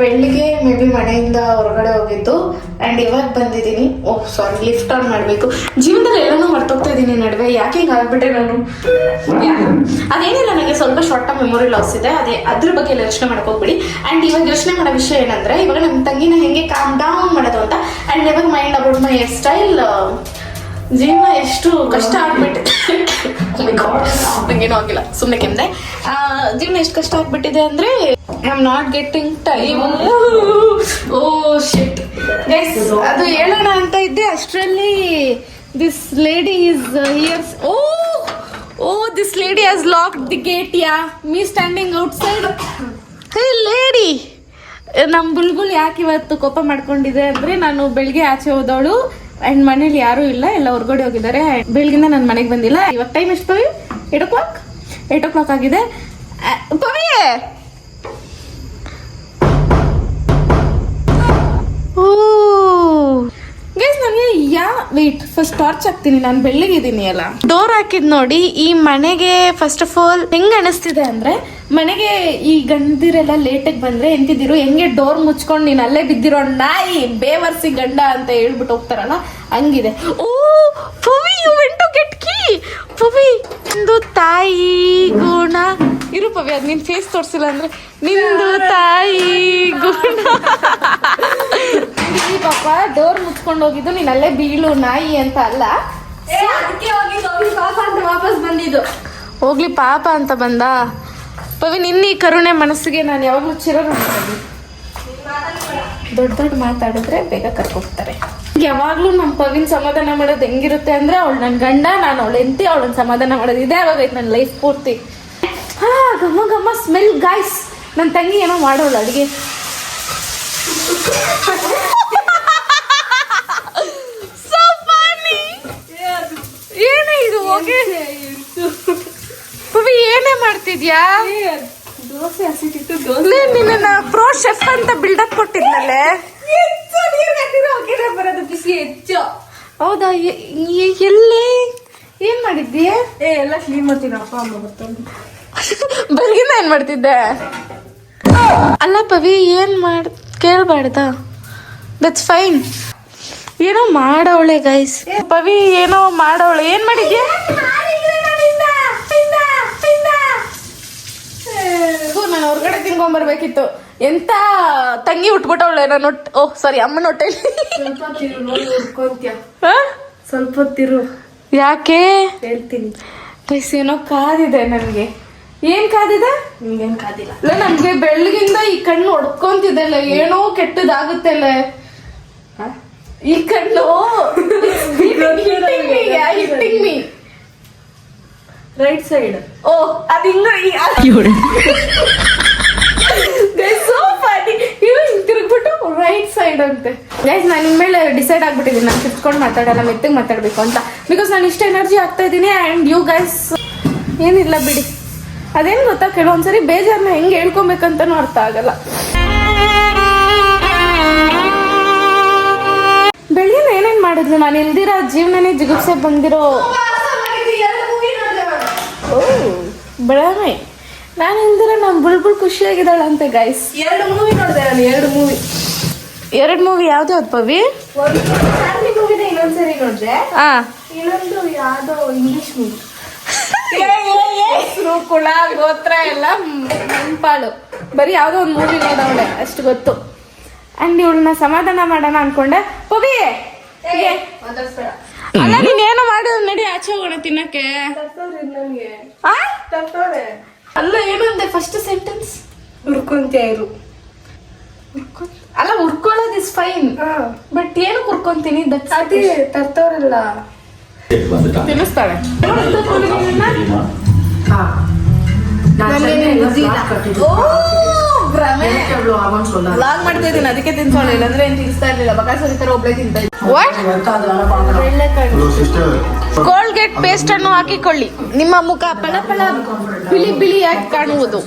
ಬೆಳಿಗ್ಗೆ may be ಮನೆಯಿಂದ ಹೊರಗಡೆ ಹೋಗಿದ್ದು ಆ್ಯಂಡ್ ಇವಾಗ ಬಂದಿದ್ದೀನಿ. ಓಹ್ ಸಾರಿ ಲಿಫ್ಟ್ ಆನ್ ಮಾಡಬೇಕು. ಜೀವನದಲ್ಲಿ ಎಲ್ಲನೂ ಮರ್ತೋಗ್ತಾ ಇದ್ದೀನಿ ನಡುವೆ. ಯಾಕೆ ಹಿಂಗೆ ಆಗ್ಬಿಟ್ಟೆ ನಾನು? ಅದೇನಿಲ್ಲ, ನನಗೆ ಸ್ವಲ್ಪ ಶಾರ್ಟ್ ಟರ್ಮ್ ಮೆಮೊರಿ ಲಾಸ್ ಇದೆ. ಅದೇ, ಅದ್ರ ಬಗ್ಗೆ ಎಲ್ಲ ಯೋಚನೆ ಮಾಡ್ಕೋಬಿಡಿ ಆ್ಯಂಡ್ ಇವಾಗ ಯೋಚನೆ ಮಾಡೋ ವಿಷಯ ಏನಂದ್ರೆ, ಇವಾಗ ನಮ್ಮ ತಂಗಿನ ಹೆಂಗೆ ಕಾಮ್ ಡೌನ್ ಮಾಡೋದು ಅಂತ. ಆ್ಯಂಡ್ ಇವಾಗ mind about my hair style ಜೀವನ ಎಷ್ಟು ಕಷ್ಟ ಆಗ್ಬಿಟ್ಟಿದೆ ನಂಗೇನೂ ಆಗಿಲ್ಲ. ಸುಮ್ಮನೆ ಕೆಂದೆ ಜೀವನ ಎಷ್ಟು ಕಷ್ಟ ಆಗ್ಬಿಟ್ಟಿದೆ ಅಂದ್ರೆ I am not getting time oh shit guys ಅದು ಹೇಳೋಣ ಅಂತ ಇದ್ದೆ. ಅಷ್ಟರಲ್ಲಿ this lady is here's oh oh this lady has lock the gate ya me standing outside hey lady ನಮ್ಮ ಬುಲ್ಬುಲ್ ಯಾಕೆ ಇವತ್ತು ಕೋಪ ಮಾಡ್ಕೊಂಡಿದೆ ಅಂದರೆ ನಾನು ಬೆಳಿಗ್ಗೆ ಆಚೆ ಹೋದವಳು. ಆ್ಯಂಡ್ ಮನೇಲಿ ಯಾರೂ ಇಲ್ಲ ಎಲ್ಲ ಹೊರಗಡೆ ಹೋಗಿದ್ದಾರೆ. ಬೆಳಗಿಂದ ನನ್ನ ಮನೆಗೆ ಬಂದಿಲ್ಲ. ಇವಾಗ ಟೈಮ್ ಎಷ್ಟು Pavi? Eight o'clock eight o'clock ಆಗಿದೆ ಪವಿಯೇ! ಪವಿ ವೇಟ್ ಫಸ್ಟ್ ಟಾರ್ಚ್ ಹಾಕ್ತೀನಿ, ನಾನು ಬೆಳ್ಳಗಿದ್ದೀನಿ ಅಲ್ಲ. ಡೋರ್ ಹಾಕಿದ್ ನೋಡಿ, ಈ ಮನೆಗೆ ಫಸ್ಟ್ ಆಫ್ ಆಲ್ ಹೆಂಗ್ ಅನಿಸ್ತಿದೆ ಅಂದ್ರೆ, ಮನೆಗೆ ಈ ಗಂಡಿರೆಲ್ಲ ಲೇಟಾಗಿ ಬಂದ್ರೆ ಎಂತಿದ್ದೀರು, ಹೆಂಗೆ ಡೋರ್ ಮುಚ್ಕೊಂಡು ನೀನ್ ಅಲ್ಲೇ ಬಿದ್ದಿರೋ ನಾಯಿ, ಬೇವರ್ಸಿ ಗಂಡ ಅಂತ ಹೇಳ್ಬಿಟ್ಟು ಹೋಗ್ತಾರಲ್ಲ, ಹಂಗಿದೆ. ಓ you went to get key Pavi ನಿಂದು ತಾಯಿ ಗುಣ. ಇರು ಪವಿ ಅದ್ ನಿನ್ ಫೇಸ್ ತೋರಿಸಿಲ್ಲ ಅಂದ್ರೆ ನಿಂದು ತಾಯಿ ಗುಣ. ಪಾಪ ಡೋರ್ ಮುಚ್ಕೊಂಡು ಹೋಗಿದ್ದು ನೀನ್ ಅಲ್ಲೇ ಬೀಳು ನಾಯಿ ಅಂತ ಅಲ್ಲ. ಅದಕ್ಕೆ ಹೋಗಿ ಹೋಗಿ ಪಾಪ ಅಂತ ವಾಪಸ್ ಬಂದಿದ್ದು. ಹೋಗ್ಲಿ ಪಾಪ ಅಂತ ಬಂದ. ಪವಿ ನಿನ್ನ ಈ ಕರುಣೆ ಮನಸ್ಸಿಗೆ ನಾನು ಯಾವಾಗಲೂ ಚಿರ ದೊಡ್ಡ ದೊಡ್ಡ ಮಾತಾಡಿದ್ರೆ ಬೇಗ ಕರ್ಕೋಗ್ತಾರೆ ಯಾವಾಗ್ಲೂ ನಮ್ಮ ಪವಿನ್ ಸಮಾಧಾನ ಮಾಡೋದು ಹೆಂಗಿರುತ್ತೆ ಅಂದ್ರೆ ಅವಳು ನನ್ನ ಗಂಡ ನಾನು ಅವಳು ಎಂತಿ ಅವಳನ್ನ ಸಮಾಧಾನ ಮಾಡೋದು ಇದೇ ಆಗೋಗೈತೆ ನನ್ನ ಲೈಫ್ ಪೂರ್ತಿ. ಹಾ ಗಮ್ಮ ಗಮ್ಮ ಸ್ಮೆಲ್ ಗಾಯ್ಸ್ ನನ್ನ ತಂಗಿ ಏನೋ ಮಾಡೋಳು ಅಡುಗೆ. ಏನೇ ಇದು ಹೋಗಿ. ಪವಿ ಏನೇ ಮಾಡ್ತಿದ್ಯಾ? ದೋಸೆ ದೋಸೆ. ನಿನ್ನ ಪ್ರೋ ಶೆಫ್ ಅಂತ ಬಿಲ್ಡಪ್ ಕೊಟ್ಟಿದ್ನಲ್ಲೇ. ಬರೋದು ಬಿಸಿ ಹೆಚ್ಚು. ಹೌದಾ ಎಲ್ಲಿ? ಏನ್ ಮಾಡಿದ್ದಿ? ಏ ಎಲ್ಲ ಕ್ಲೀನ್ ಮಾಡ್ತೀನಿ ಅಪ್ಪ ಅಮ್ಮ ಬರ್ತಾರೆ ಬೆಳಗಿನ ಏನ್ ಮಾಡ್ತಿದ್ದೆ? ಅಲ್ಲ ಪವಿ ಏನ್ ಮಾಡ್ ಕೇಳ್ಬಾರ್ದ? ದಟ್ಸ್ ಫೈನ್ ಏನೋ ಮಾಡವಳೆ ಗೈಸ್ ಪವಿ ಏನೋ ಮಾಡವಳೆ. ಏನ್ ಮಾಡಿದ್ಯ ನಾನು ಹೊರಗಡೆ ತಿನ್ಕೊಂಬರ್ಬೇಕಿತ್ತು ಎಂತ ತಂಗಿ ಉಟ್ಬಿಟ್ಟವಳೆ ನಾನು ಓಹ್ ಸಾರಿ ಅಮ್ಮನ ಹೊಟ್ಟೆಲಿ. ಸ್ವಲ್ಪ ತಿರು ನೋಡಿ ಹುರ್ಕೊಂತ್ಯ? ಹಾ? ಸ್ವಲ್ಪ ಹೊತ್ತಿರು ಯಾಕೆ? ಹೇಳ್ತೀನಿ. ಗೈಸ್ ಏನೋ ಕಾದಿದೆ ನನಗೆ. ಏನ್ ಕಾದಿದೆ? ನಿಮ್ಗೇನ್ ಕಾದಿಲ್ಲ. ಇಲ್ಲ ನನಗೆ ಬೆಳಗಿಂದ ಈ ಕಣ್ಣು ಹೊಡ್ಕೊಂತಿದ್ದಲ್ಲ ಏನೋ ಕೆಟ್ಟದಾಗುತ್ತಲ್ಲ ಈ ಕಣ್ಣು hitting me right side. Oh ಅದು ಹಿಂಗ ಸೋ ಫನಿ ಇದು ಹಿಂಗ್ ತಿರುಗ್ಬಿಟ್ಟು ರೈಟ್ ಸೈಡ್ ಅಂತೆ ಗೈಸ್ ನಾನು ಇನ್ಮೇಲೆ ಡಿಸೈಡ್ ಆಗ್ಬಿಟ್ಟಿದ್ದೀನಿ. ನಾನು ಕಿತ್ಕೊಂಡು ಮಾತಾಡಲ್ಲ ಮೆತ್ತಗೆ ಮಾತಾಡಬೇಕು ಅಂತ. ಬಿಕಾಸ್ ನಾನು ಇಷ್ಟು ಎನರ್ಜಿ ಆಗ್ತಾ ಇದ್ದೀನಿ ಆ್ಯಂಡ್ ಯು ಗೈಸ್ ಏನಿಲ್ಲ ಬಿಡಿ. ಅದೇನು ಗೊತ್ತಾ? ಕೆಲವೊಂದ್ಸರಿ ಬೇಜಾರನ್ನ ಹೆಂಗೆ ಹೇಳ್ಕೊಬೇಕಂತನೂ ಅರ್ಥ ಆಗಲ್ಲ. ಬೆಳಿಗ್ಗೆ ಏನೇನು ಮಾಡಿದ್ಲು? ನಾನು ಇಲ್ದಿರೋ ಜೀವನನೇ ಜಿಗುಪ್ಸೆ ಬಂದಿರೋ ಬೆಳಮೆ ನಾನು ಇಲ್ದಿರ ನಾನು ಬುಳ್ಬುಳ್ ಖುಷಿಯಾಗಿದ್ದಾಳಂತೆ ಗೈಸ್ ಎರಡು ಮೂವಿ ನೋಡಿದೆ ನಾನು ಎರಡು ಮೂವಿ ಎರಡು ಮೂವಿ ಯಾವ್ದು ಯಾವ್ದು ಪವಿ? ಒಂದು ಫ್ಯಾಮಿಲಿ ಮೂವಿನ ಇನ್ನೊಂದ್ಸರಿ ನೋಡಿದೆ. ಆ. ಇನ್ನೊಂದು ಯಾವ್ದೋ ಇಂಗ್ಲಿಷ್ ಮೂವಿ ಕುಳ ಗೋತ್ರ ಎಲ್ಲ ಮಂಪಾಳು ಬರೀ ಯಾವ್ದೋ ಒಂದು ಮೂವಿ ನೋಡವಳೆ ಅಷ್ಟು ಗೊತ್ತು. ಅಂಡ್ ಇವಳನ್ನ ಸಮಾಧಾನ ಮಾಡೋಣ ಅನ್ಕೊಂಡೆ. ಪವಿ! ಅಲ್ಲ ನೀನೇನು ಮಾಡಿದ್ರು ನಡಿ ಆಚೆ ಹೋಗೋಣ ತಿನ್ನಕ್ಕೆ. ಅಲ್ಲ ಏನು ಅಂದೆ ಫಸ್ಟ್ ಸೆಂಟೆನ್ಸ್ ಹುಡ್ಕೊಂತ ಇರು ಅಲ್ಲ ಉರ್ಕೊಳ್ಳೋದು ಇಸ್ ಫೈನ್ ಹಾ. ಬಟ್ ಏನು ಕುರ್ಕೊಂತೀನಿ ದಟ್ಸ್ ಅದೇ ತರ್ತವ್ರಲ್ಲ. ತಿನ್ನಿಸ್ತಾಳೆ. ಲಾಗ್ ಮಾಡ್ತಾ ಇದೀನಿ ಅದಕ್ಕೆ ತಿನ್ಸೋಣ. ಇಲ್ಲಾಂದ್ರೆ ಏನ್ ತಿನ್ಸ್ತಾ ಇರ್ಲಿಲ್ಲ. ಬಕಾಸುರಿ ತರ ಒಬ್ಳೆ ತಿಂತಾ ಕೋಲ್ಗೇಟ್ ಪೇಸ್ಟ್ ಅನ್ನು ಹಾಕಿಕೊಳ್ಳಿ. ನಿಮ್ಮ ಮುಖ ಪಳ ಪಳ ಬಿಳಿ ಬಿಳಿಯಾಗಿ ಕಾಣುವುದು.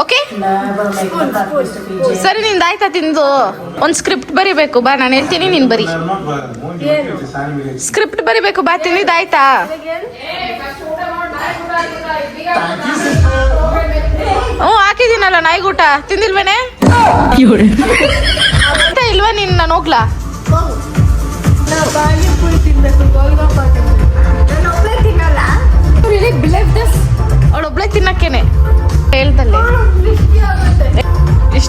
ಓಕೆ ಸರಿ, ನಿಂದ ಆಯ್ತಾ ತಿಂದು? ಒಂದು ಸ್ಕ್ರಿಪ್ಟ್ ಬರಿಬೇಕು. ಬಾ, ನಾನು ಹೇಳ್ತೀನಿ, ನೀನು ಬರಿ. ಸ್ಕ್ರಿಪ್ಟ್ ಬರಿಬೇಕು. ಬಾ ತಿಂದಿದ್ದಾಯ್ತಾ ಹ್ಞೂ, ಹಾಕಿದ್ದೀನಲ್ಲ ನಾಯಿಗೂಟ. ತಿಂದಿಲ್ವೇನೆ? ಅಂತ ಇಲ್ವಾ ನೀನು? ನಾನು ಹೋಗ್ಲಾ? ಅವಳೊಬ್ಳೆ ತಿನ್ಬೇಕು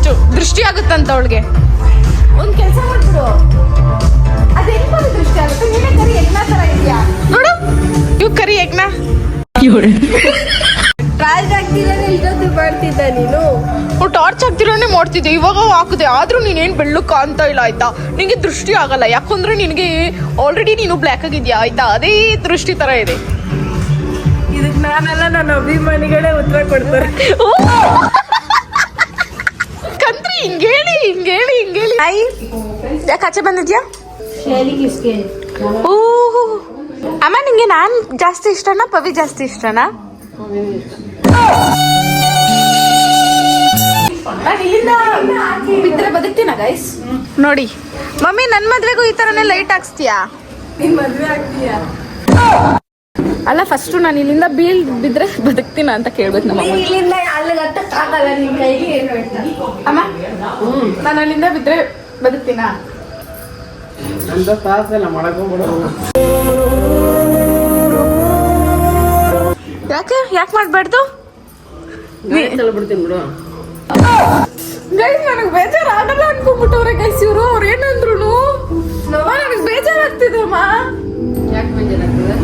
ಇಷ್ಟು ದೃಷ್ಟಿ ಆಗುತ್ತಂತ ಅವಳಿಗೆ? ಒಂದು ಕೆಲಸ ಮಾಡ್ಬಿಡು. ಅದು ಹೆಂಗ್ ಬಂದು ದೃಷ್ಟಿ ಆಗುತ್ತೆ? ನೀನೇ ಕರಿ ಯಜ್ಞ ತರ ಇದೆಯಾ? ನೋಡು ಇವ್ ಕರಿ ಯಜ್ಞ. ಇಲ್ಲದ್ದು ಮಾಡ್ತಿದ್ದ ನೀನು? ಟಾರ್ಚ್ ಹಾಕ್ತಿರೋನೆ ಮಾಡ್ತಿದ್ದೆ. ಇವಾಗ ಹಾಕಿದೆ. ಆದ್ರೂ ನೀನೇನ್ ಬೆಳ್ಳು ಕಾಣ್ತಾ ಇಲ್ಲ ಆಯ್ತಾ? ನಿಂಗೆ ದೃಷ್ಟಿ ಆಗಲ್ಲ. ಯಾಕಂದ್ರೆ ನಿನಗೆ ಆಲ್ರೆಡಿ ನೀನು ಬ್ಲ್ಯಾಕ್ ಆಗಿದ್ಯಾ ಆಯ್ತಾ? ಅದೇ ದೃಷ್ಟಿ ತರ ಇದೆ. ಇದಕ್ ನಾನೆಲ್ಲ ನನ್ನ ಅಭಿಮಾನಿಗಳೇ ಉತ್ತರ ಕೊಡ್ತಾರೆ. ಹಿಂಗೇಳಿ ಹಿಂಗೇಳಿ ಹಿಂಗೇಳಿ. ಆಯ್ ಯಾಕೆ ಆಚೆ ಬಂದಿದ್ಯಾ? ಓ ಅಮ್ಮ ನಿಂಗೆ ನಾನು ಜಾಸ್ತಿ ಇಷ್ಟನಾ ಪವಿ ಜಾಸ್ತಿ ಇಷ್ಟನಾ? ಗೈಸ್ ನೋಡಿ ಮಮ್ಮಿ ನನ್ ಮದ್ವೆಗೂ ಈ ತರನೇ ಲೈಟ್ ಹಾಕ್ಸ್ತೀಯಾ? ನೀನ್ ಮದ್ವೆ ಆಗ್ತೀಯಾ? ಅಲ್ಲ ಫಸ್ಟ್ ನಾನು ಇಲ್ಲಿಂದ ಬೀಳ್ ಬಿದ್ರೆ ಬದುಕ್ತೀನ ಅಂತ ಕೇಳ್ಬೇಕು ನಮ್ಮ ಇಲ್ಲಿಂದ ಅಲ್ಲಿಗೆ ಅಂತ ಆಗಲ್ಲ ನಿನ್ ಕೈಗೆ ಏನು ಹೇಳ್ತಾ? ಅಮ್ಮ ನಾನು ಅಲ್ಲಿಂದ ಬಿದ್ರೆ ಬದುಕ್ತೀನ? ಯಾಕೆ ಯಾಕೆ ಮಾಡ್ಬಾರ್ದು? ಬಿಡ್ತೀನಿ ಬಿಡು. ಗೈಸ್ ನನಗೆ ಬೇಜಾರು ಆಗಲ್ಲ ಅನ್ಕೊಂಡ್ಬಿಟ್ಟವ್ರೆ ಗೈಸ್ ಇವರು. ಅವ್ರು ಏನಂದ್ರು ನನಗೆ ಬೇಜಾರಾಗ್ತಿದೆಮ್ಮ ಯಾಕೆ ಬೇಜಾರಾಗ್ತದೆ?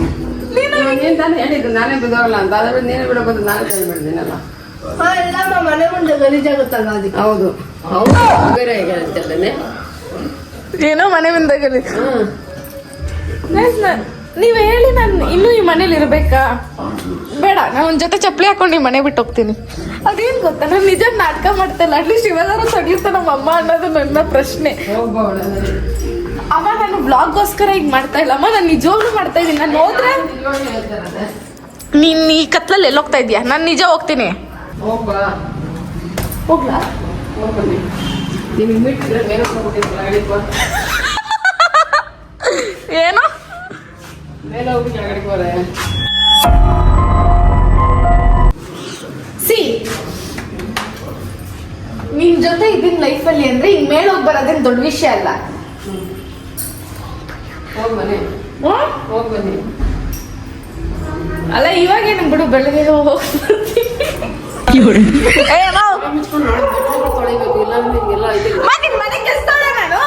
ನೀನು ನೀನ್ ತಾನೇ ಹೇಳಿದ್ದು ನಾನೇ ಬಿದ್ದೋಗಲ್ಲ ಅಂತ. ಅದ್ರ ನೀನು ಬಿಡಬಹುದು ನಾನೇ ಹೇಳ್ಬಿಡ್ತೀನಲ್ಲ ಎಲ್ಲ ನಮ್ಮ ಮನೆ ಮುಂದೆ ಗಲೀಜಾಗುತ್ತಲ್ಲ ಅದಕ್ಕೆ? ಹೌದು. ಹೌದು ಬೇರೆ ಹೇಗೆ ಏನೋ ಮನೆ ಬಂದಾಗಲಿ ಗಲೀಜ್. ನೀವು ಹೇಳಿ ನಾನು ಇನ್ನೂ ಈ ಮನೇಲಿ ಇರ್ಬೇಕಾ? ಬೇಡ ನಾನು ಒಂದ್ ಜೊತೆ ಚಪ್ಪಲಿ ಹಾಕೊಂಡು ಈ ಮನೆ ಬಿಟ್ಟು ಹೋಗ್ತೀನಿ. ಅದೇನ್ ಗೊತ್ತಾ? ನಾನು ನಿಜ ನಾಟಕ ಮಾಡ್ತಲ್ಲ ಅಟ್ಲೀಸ್ಟ್ ಇವೆಲ್ಲರೂ ತಡೆಯುತ್ತೆ ನಮ್ಮ ಅಮ್ಮ ಅನ್ನೋದು ನನ್ನ ಪ್ರಶ್ನೆ. ಅಮ್ಮ ನಾನು ಬ್ಲಾಗ್ಗೋಸ್ಕರ ಈಗ ಮಾಡ್ತಾ ಇಲ್ಲ ಅಮ್ಮ ನಾನು ನಿಜವಾಗ್ಲೂ ಮಾಡ್ತಾ ಇದ್ದೀನಿ. ನಾನು ಹೋದ್ರೆ ನೀನು ಈ ಕತ್ಲಲ್ಲಿ ಎಲ್ಲಿ ಹೋಗ್ತಾ ಇದೀಯಾ ನಾನು ನಿಜ ಹೋಗ್ತೀನಿ. ಹೋಗ್ಲಾ? ಏನು? ಸಿ ನಿನ್ ಜೊತೆ ಇದೀನಿ ಲೈಫಲ್ಲಿ ಅಂದ್ರೆ ಹಿಂಗ್ ಮೇಲೆ ಹೋಗಿ ಬರೋದೇನ್ ದೊಡ್ಡ ವಿಷಯ ಅಲ್ಲ. ಹೋಗ್ ಬನ್ನಿ. ಹೋಗ್ ಬನ್ನಿ. ಅಲ್ಲ ಇವಾಗ ಏನು ಬಿಡು ಬೆಳಗ್ಗೆ ಹೋಗಿ ಮೂರತ್ತು ಮನೆ ಕೆಲ್ಸ ನಾನು?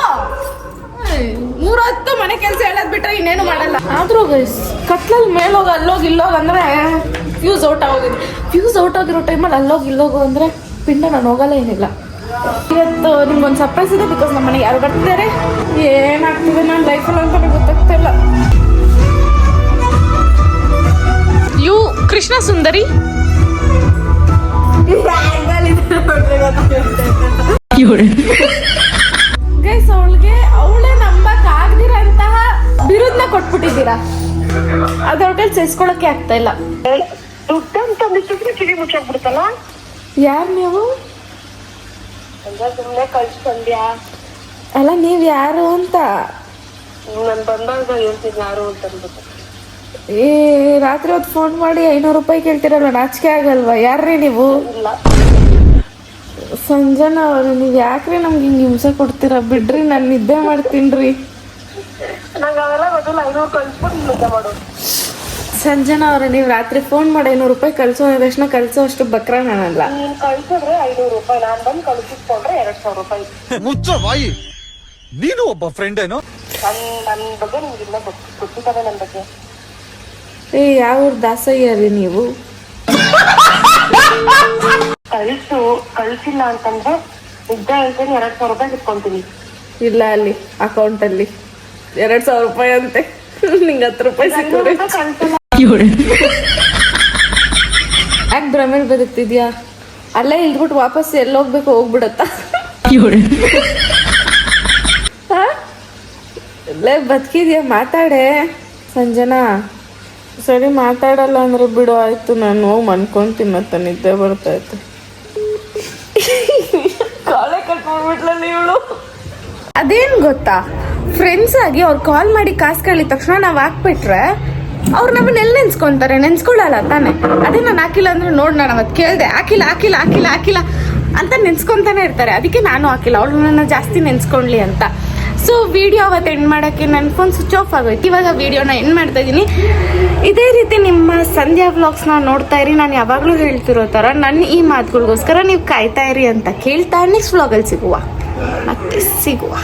ಮೂರ್ ಮನೆ ಕೆಲಸ ಹೇಳದ್ ಬಿಟ್ರೆ ಇನ್ನೇನು ಮಾಡಲ್ಲ. ಆದ್ರೂ ಕತ್ಲಲ್ಲಿ ಮೇಲೋಗ ಅಲ್ಲೋಗಿ ಇಲ್ಲೋಗ ಅಂದ್ರೆ ಫ್ಯೂಸ್ ಔಟ್ ಆಗೋಗಿದೆ. ಫ್ಯೂಸ್ ಔಟ್ ಆಗಿರೋ ಟೈಮಲ್ಲಿ ಅಲ್ಲೋಗಿ ಇಲ್ಲೋಗು ಅಂದ್ರೆ ಪಿಂಡ ನಾನು ಹೋಗಲ್ಲ ಏನಿಲ್ಲ. ಇವತ್ತು ನಿಮ್ಗೊಂದು ಸರ್ಪ್ರೈಸ್ ಇದೆ ಬಿಕಾಸ್ ನಮ್ಮ ಮನೆಗೆ ಯಾರು ಬರ್ತಿದ್ದಾರೆ? ಏನಾಗ್ತಿದೆ ನನ್ನ ಲೈಫಲ್ಲಿ ಅಂತ ನನಗೆ ಗೊತ್ತಾಗ್ತಾ ಇಲ್ಲ ಯು ಕೃಷ್ಣ ಸುಂದರಿ. ಗೈಸ್ ಅವಳಿಗೆ ಅವಳೇ ನಂಬಕ್ ಆಗದಿರಂತಹ ಬಿರುದ್ನ ಕೊಟ್ಬಿಟ್ಟಿದ್ದೀರಾ? ಅದ್ರೊಳಗೆ ಸೇರ್ಸ್ಕೊಳಕ್ಕೆ ಆಗ್ತಾ ಇಲ್ಲ. ಕಿವಿ ಮುಚ್ಚಾಕ್ಬಿಡ್ತಲ್ಲ ಯಾರು ನೀವು? ಸುಮ್ಮನೆ ಕಳ್ಸ್ಕೊಂಡ್ಯಾ? ಅಲ್ಲ ನೀವ್ ಯಾರು ಅಂತ? ನಾನು ಬಂದಾಗ ಹೇಳ್ತೀನಿ ಯಾರು ಅಂತ ಅಂದ್ಬಿಟ್ಟು. ಏ ರಾತ್ರಿ ಹೊತ್ತು ಫೋನ್ ಮಾಡಿ ಐನೂರು ರೂಪಾಯಿ ಕೇಳ್ತಿರಲ್ಲ ನಾಚಿಕೆ ಆಗಲ್ವಾ? ಯಾರ್ರೀ ನೀವು? ಇಲ್ಲ. ಸಂಜನಾ ಅವರು ನೀವು ಯಾಕ್ರಿ ನಮ್ಗೆ ಹಿಂಗೆ ಹಿಂಸೆ ಕೊಡ್ತೀರ? ಬಿಡ್ರಿ ನಾನು ನಿದ್ದೆ ಮಾಡ್ತೀನ್ರಿ. ನಂಗೆ ಅವೆಲ್ಲ ಗೊತ್ತಿಲ್ಲ ಐನೂರು ಕಳ್ಸ್ಬಿಟ್ಟು ನಿದ್ದೆ ಮಾಡು. ಸಂಜನಾ ಅವರು ನೀವು ರಾತ್ರಿ ಫೋನ್ ಮಾಡಿ ಐನೂರು ರೂಪಾಯಿ ಕಳ್ಸೋ ತಕ್ಷಣ ಕಳ್ಸೋ ಅಷ್ಟು ಬಕ್ರ ನಾನಲ್ಲ ನೀನ್ ಕಳ್ಸಿದ್ರೆ ಐನೂರು ರೂಪಾಯಿ ನಾನು ಬಂದು ಕಳ್ಸಿಸ್ಕೊಂಡ್ರೆ ಎರಡ್ ಸಾವಿರ ರೂಪಾಯಿ. ಮುಚ್ಚ ಬಾಯಿ. ನೀನು ಒಬ್ಬ ಫ್ರೆಂಡ್ ಏನೋ? ನನ್ನ ನನ್ ಬಗ್ಗೆ ನಿಮ್ಗೆ ಇಲ್ಲ ಗೊತ್ತಿದ್ದಾರೆ ನನ್ ಬಗ್ಗೆ. ಏ ಯಾವ ಊರ್ ದಾಸಯ್ಯ ರೀ ನೀವು? ಕಳಿಸು ಕಳಿಸಿಲ್ಲ ಅಂತಂದ್ರೆ ನಿಜ ಹೇಳ್ತೀನಿ ಎರಡ್ ಸಾವಿರ ರೂಪಾಯಿ ಇಟ್ಕೊಂತೀನಿ. ಇಲ್ಲ ಅಲ್ಲಿ ಅಕೌಂಟಲ್ಲಿ ಎರಡು ಸಾವಿರ ರೂಪಾಯಿ ಅಂತೆ. ನಿಂಗೆ ಹತ್ತು ರೂಪಾಯಿ ಸಿಕ್ಕಿದ್ರೆ ಕಳ್ಸಿಲ್ಲ. ಯಾಕೆ ಭ್ರಮೇಲ್ ಬದುಕ್ತಿದ್ಯಾ? ಅಲ್ಲೇ ಇಲ್ದ್ಬಿಟ್ಟು ವಾಪಸ್ ಎಲ್ಲಿ ಹೋಗ್ಬೇಕು ಹೋಗ್ಬಿಡತ್ತಾ? ಇಲ್ಲೇ ಬದುಕಿದ್ಯಾ? ಮಾತಾಡೆ ಸಂಜನಾ. ಸರಿ, ಮಾತಾಡಲ್ಲ ಅಂದ್ರೆ ಬಿಡು, ಆಯ್ತು. ನಾನು ಮನ್ಕೊಂತೀನಿ, ಮತ್ತೆ ನಿದ್ದೆ ಬರ್ತಾಯ್ತು. ಕಾಲೇ ಕಟ್ಕೊಂಡ್ಬಿಟ್ಲಲ್ಲ ಇವಳು? ಅದೇನು ಗೊತ್ತಾ? ಫ್ರೆಂಡ್ಸ್ ಆಗಿ ಅವ್ರು ಕಾಲ್ ಮಾಡಿ ಕಾಸು ಕಳಿದ ತಕ್ಷಣ ನಾವು ಹಾಕ್ಬಿಟ್ರೆ ಅವ್ರು ನಮ್ಮನ್ನ ಎಲ್ಲಿ ನೆನ್ಸ್ಕೊಂತಾರೆ? ನೆನ್ಸ್ಕೊಳ್ಳಲ್ಲ ತಾನೆ? ಅದೇ ನಾನು ಹಾಕಿಲ್ಲ ಅಂದ್ರೆ ನೋಡ್ ನಾನು ಅವತ್ತು ಕೇಳಿದೆ, ಹಾಕಿಲ್ಲ ಹಾಕಿಲ್ಲ ಹಾಕಿಲ್ಲ ಹಾಕಿಲ್ಲ ಅಂತ ನೆನ್ಸ್ಕೊಂತಾನೆ ಇರ್ತಾರೆ. ಅದಕ್ಕೆ ನಾನು ಹಾಕಿಲ್ಲ. ಅವಳು ನನ್ನ ಜಾಸ್ತಿ ನೆನ್ಸ್ಕೊಂಡ್ಲಿ ಅಂತ. ಸೊ ವಿಡಿಯೋ ಅವತ್ತು ಎಂಡ್ ಮಾಡೋಕ್ಕೆ ನನ್ನ ಫೋನ್ ಸ್ವಿಚ್ ಆಫ್ ಆಗೋಯ್ತು ಇವಾಗ ವಿಡಿಯೋನ ಎಂಡ್ ಮಾಡ್ತಾ ಇದ್ದೀನಿ. ಇದೇ ರೀತಿ ನಿಮ್ಮ ಸಂಧ್ಯಾ ವ್ಲಾಗ್ಸ್ನ ನೋಡ್ತಾ ಇರಿ. ನಾನು ಯಾವಾಗಲೂ ಹೇಳ್ತಿರೋ ಥರ ನನ್ನ ಈ ಮಾತುಗಳಿಗೋಸ್ಕರ ನೀವು ಕಾಯ್ತಾ ಇರಿ ಅಂತ ಕೇಳ್ತಾ ನೆಕ್ಸ್ಟ್ ವ್ಲಾಗಲ್ಲಿ ಸಿಗುವ. ಮತ್ತೆ ಸಿಗುವ.